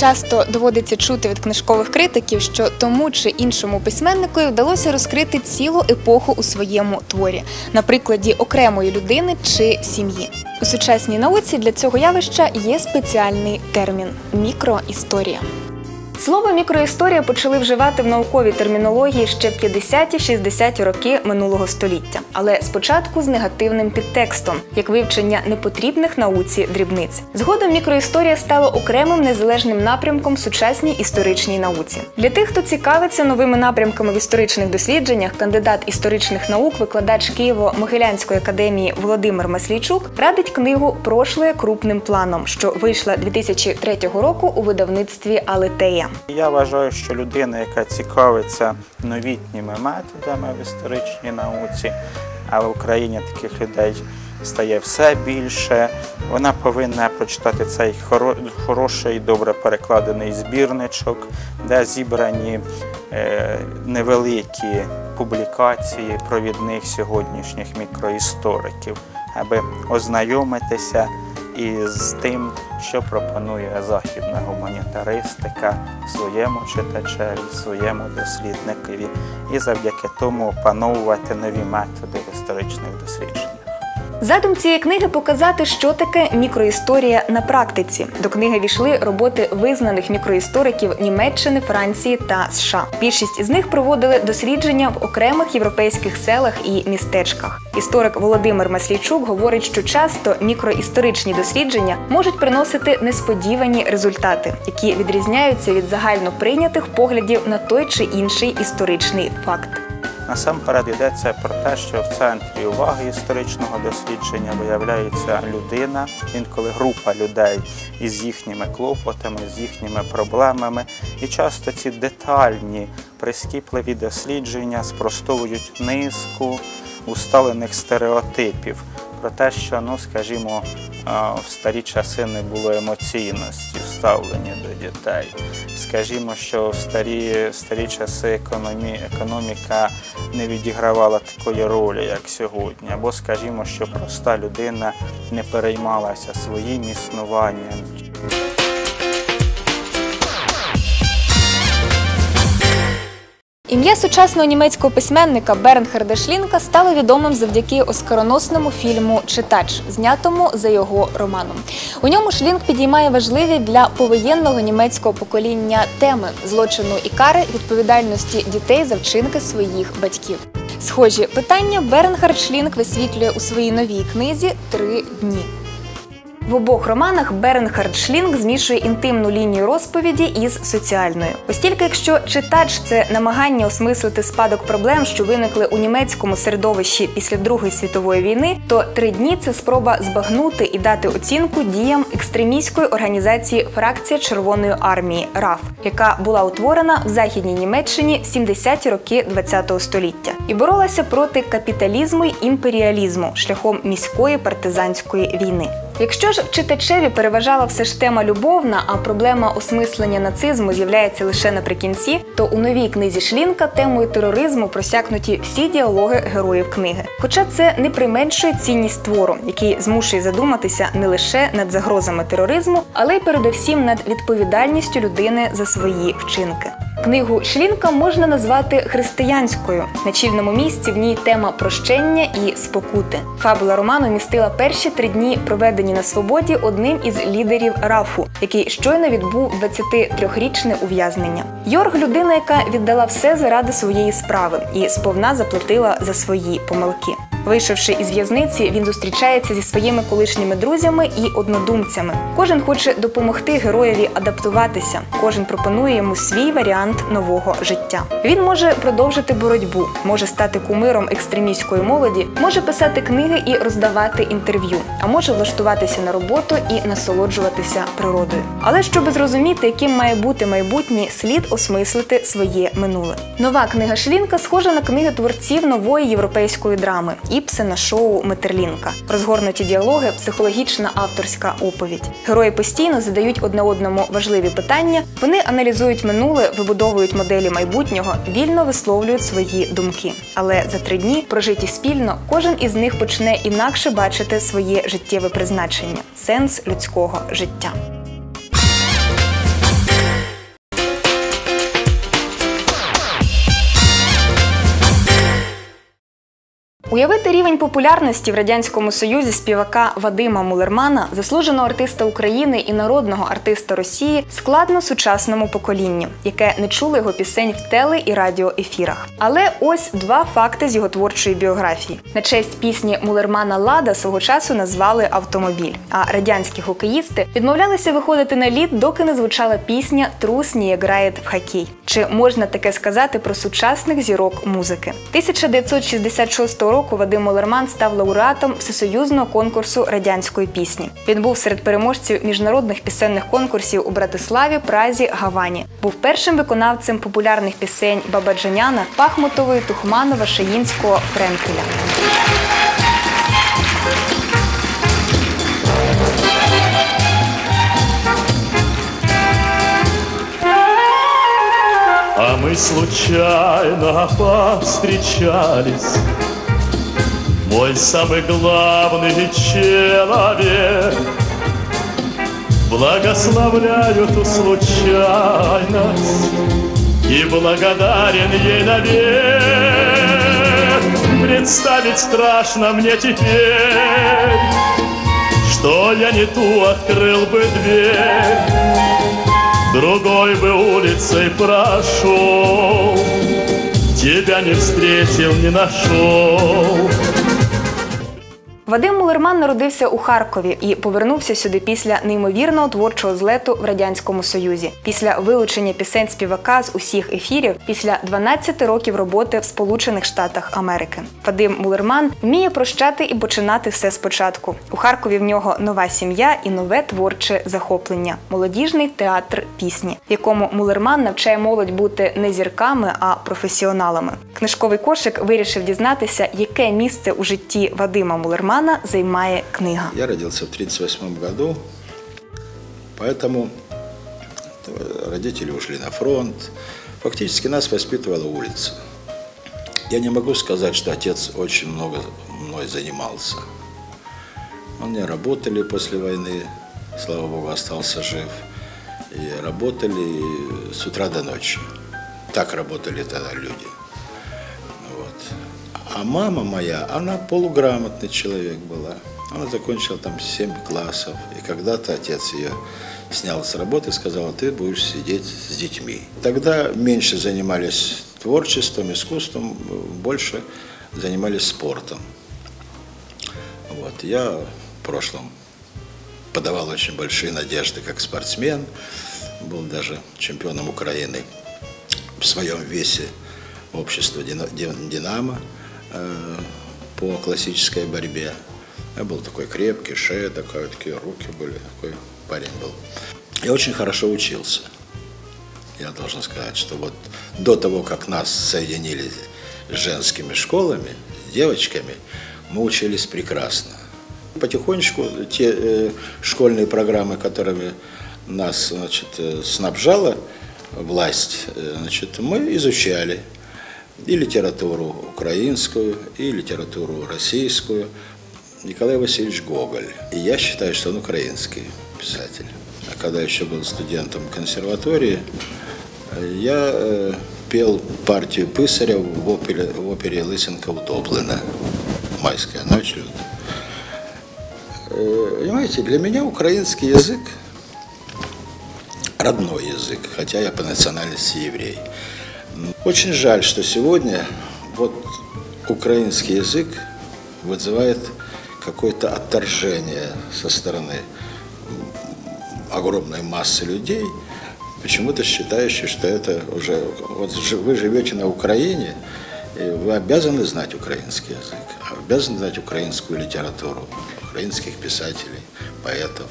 Часто доводиться чути від книжкових критиків, що тому чи іншому письменнику вдалося розкрити цілу епоху у своєму творі, на прикладі окремої людини чи сім'ї. У сучасній науці для цього явища є спеціальний термін мікроісторія. Слово мікроісторія почали вживати в науковій термінології ще в 50-60 роки минулого століття, але спочатку з негативним підтекстом, як вивчення непотрібних науці дрібниць. Згодом мікроісторія стала окремим незалежним напрямком сучасній історичній науці. Для тих, хто цікавиться новими напрямками в історичних дослідженнях, кандидат історичних наук, викладач Києво-Могилянської академії Володимир Маслійчук радить книгу Прошле крупним планом, що вийшла 2003 року у видавництві Алетея. Я вважаю, що людина, яка цікавиться новітніми методами в історичній науці, а в Україні таких людей стає все більше, вона повинна прочитати цей хороший, добре перекладений збірничок, де зібрані е, невеликі публікації провідних сьогоднішніх мікроісториків, аби ознайомитися із тим, що пропонує західна гуманітаристика своєму читачеві, своєму дослідникові, і завдяки тому опановувати нові методи історичних дослідженнях. Задум цієї книги показати, що таке мікроісторія на практиці. До книги війшли роботи визнаних мікроісториків Німеччини, Франції та США. Більшість із них проводили дослідження в окремих європейських селах і містечках. Історик Володимир Маслійчук говорить, що часто мікроісторичні дослідження можуть приносити несподівані результати, які відрізняються від загально прийнятих поглядів на той чи інший історичний факт. Насамперед йдеться про те, що в центрі уваги історичного дослідження виявляється людина, інколи група людей із їхніми клопотами, з їхніми проблемами. І часто ці детальні, прискіпливі дослідження спростовують низку усталених стереотипів про те, що, ну скажімо, в старі часи не було емоційності вставлені до дітей. Скажімо, що в старі, старі часи економі, економіка не відігравала такої ролі, як сьогодні. Або скажімо, що проста людина не переймалася своїм існуванням. Ім'я сучасного німецького письменника Бернхарда Шлінка стало відомим завдяки оскароносному фільму Читач, знятому за його романом. У ньому Шлінк підіймає важливі для повоєнного німецького покоління теми злочину і кари відповідальності дітей за вчинки своїх батьків. Схожі питання Бернхард Шлінк висвітлює у своїй новій книзі Три дні. В обох романах Бернхард Шлінг змішує інтимну лінію розповіді із соціальною. Ось якщо читач це намагання осмислити спадок проблем, що виникли у німецькому середовищі після Другої світової війни, то три дні це спроба збагнути і дати оцінку діям екстремістської організації Фракція Червоної армії РАФ, яка була утворена в західній Німеччині в 70-ті роки ХХ століття і боролася проти капіталізму й імперіалізму шляхом міської партизанської війни. Якщо ж читачеві переважала все ж тема любовна, а проблема осмислення нацизму з'являється лише наприкінці, то у новій книзі Шлінка темою тероризму просякнуті всі діалоги героїв книги. Хоча це не применшує цінність твору, який змушує задуматися не лише над загрозами тероризму, але й передовсім над відповідальністю людини за свої вчинки. Книгу Шлінка можна назвати християнською. На чільному місці в ній тема прощення і спокути. Фабула роману містила перші три дні, проведені на свободі одним із лідерів рафу, який щойно відбув 23-річне ув'язнення. Йорг людина, яка віддала все заради своєї справи і сповна заплатила за свої помилки. Вийшовши із в'язниці, він зустрічається зі своїми колишніми друзями і однодумцями. Кожен хоче допомогти героєві адаптуватися. Кожен пропонує йому свій варіант нового життя. Він може продовжити боротьбу, може стати кумиром екстремістської молоді, може писати книги і роздавати інтерв'ю, а може влаштуватися на роботу і насолоджуватися природою. Але щоб зрозуміти, яким має бути майбутнє, слід осмислити своє минуле. Нова книга Шлінка схожа на книги творців нової європейської драми. Іпсена шоу Метерлінка. Розгорнуті діалоги, психологічна авторська оповідь. Герої постійно задають одне одному важливі питання. Вони аналізують минуле, вибудовують моделі майбутнього, вільно висловлюють свої думки. Але за три дні, прожиті спільно, кожен із них почне інакше бачити своє життєве призначення, сенс людського життя. Уявити рівень популярності в радянському союзі співака Вадима Мулермана, заслуженого артиста України і народного артиста Росії, складно сучасному поколінню, яке не чуло його пісень в теле і радіоефірах. Але ось два факти з його творчої біографії. На честь пісні Мулермана Лада свого часу назвали автомобіль. А радянські хокеїсти відмовлялися виходити на лід, доки не звучала пісня Трус не грає в хокей. Чи можна таке сказати про сучасних зірок музики? 1966 року Вадим Молерман став лауреатом всесоюзного конкурсу радянської пісні. Він був серед переможців міжнародних пісенних конкурсів у Братиславі, Празі, Гавані. Був першим виконавцем популярних пісень Бабаджаняна, Пахмутової, Тухманова, Шаїнського, Френкеля. А мы случайно повстречались Мой самый главный человек. Благословляю ту случайность И благодарен ей навек. Представить страшно мне теперь Что я не ту открыл бы дверь. Другой бы улицей прошел, Тебя не встретил, не нашел. Вадим Мулерман народився у Харкові і повернувся сюди після неймовірного творчого злету в радянському союзі, після вилучення пісень співака з усіх ефірів, після 12 років роботи в Сполучених Штатах Америки. Вадим Мулерман вміє прощати і починати все спочатку. У Харкові в нього нова сім'я і нове творче захоплення молодіжний театр пісні, в якому Мулерман навчає молодь бути не зірками, а професіоналами. Книжковий кошик вирішив дізнатися, яке місце у житті Вадима Мулермана займає книга. Я родился в 1938 году, поэтому э, родители ушли на фронт. Фактически нас воспитывала улица. Я не могу сказать, что отец очень много мной занимался. Они работали после войны, слава богу, остался жив. И работали с утра до ночи. Так работали тогда люди. А мама моя, она полуграмотный человек была. Она закончила там 7 классов. И когда-то отец ее снял с работы и сказал, ты будешь сидеть с детьми. Тогда меньше занимались творчеством, искусством, больше занимались спортом. Вот. Я в прошлом подавал очень большие надежды как спортсмен, был даже чемпионом Украины в своем весе общества «Дина- Дин- «Динамо» по классической борьбе. Я был такой крепкий, шея такая, такие руки были, такой парень был. Я очень хорошо учился. Я должен сказать, что вот до того, как нас соединили с женскими школами, с девочками, мы учились прекрасно. Потихонечку те э, школьные программы, которыми нас значит, э, снабжала власть, э, значит, мы изучали и литературу украинскую, и литературу российскую. Николай Васильевич Гоголь. И я считаю, что он украинский писатель. А когда еще был студентом консерватории, я э, пел партию Писаря в опере, в опере Лысенко утоплена. Майская ночь. Э, Понимаете, для меня украинский язык родной язык, хотя я по национальности еврей. Очень жаль, что сегодня вот украинский язык вызывает какое-то отторжение со стороны огромной массы людей, почему-то считающих, что это уже... Вот вы живете на Украине, и вы обязаны знать украинский язык, обязаны знать украинскую литературу, украинских писателей, поэтов.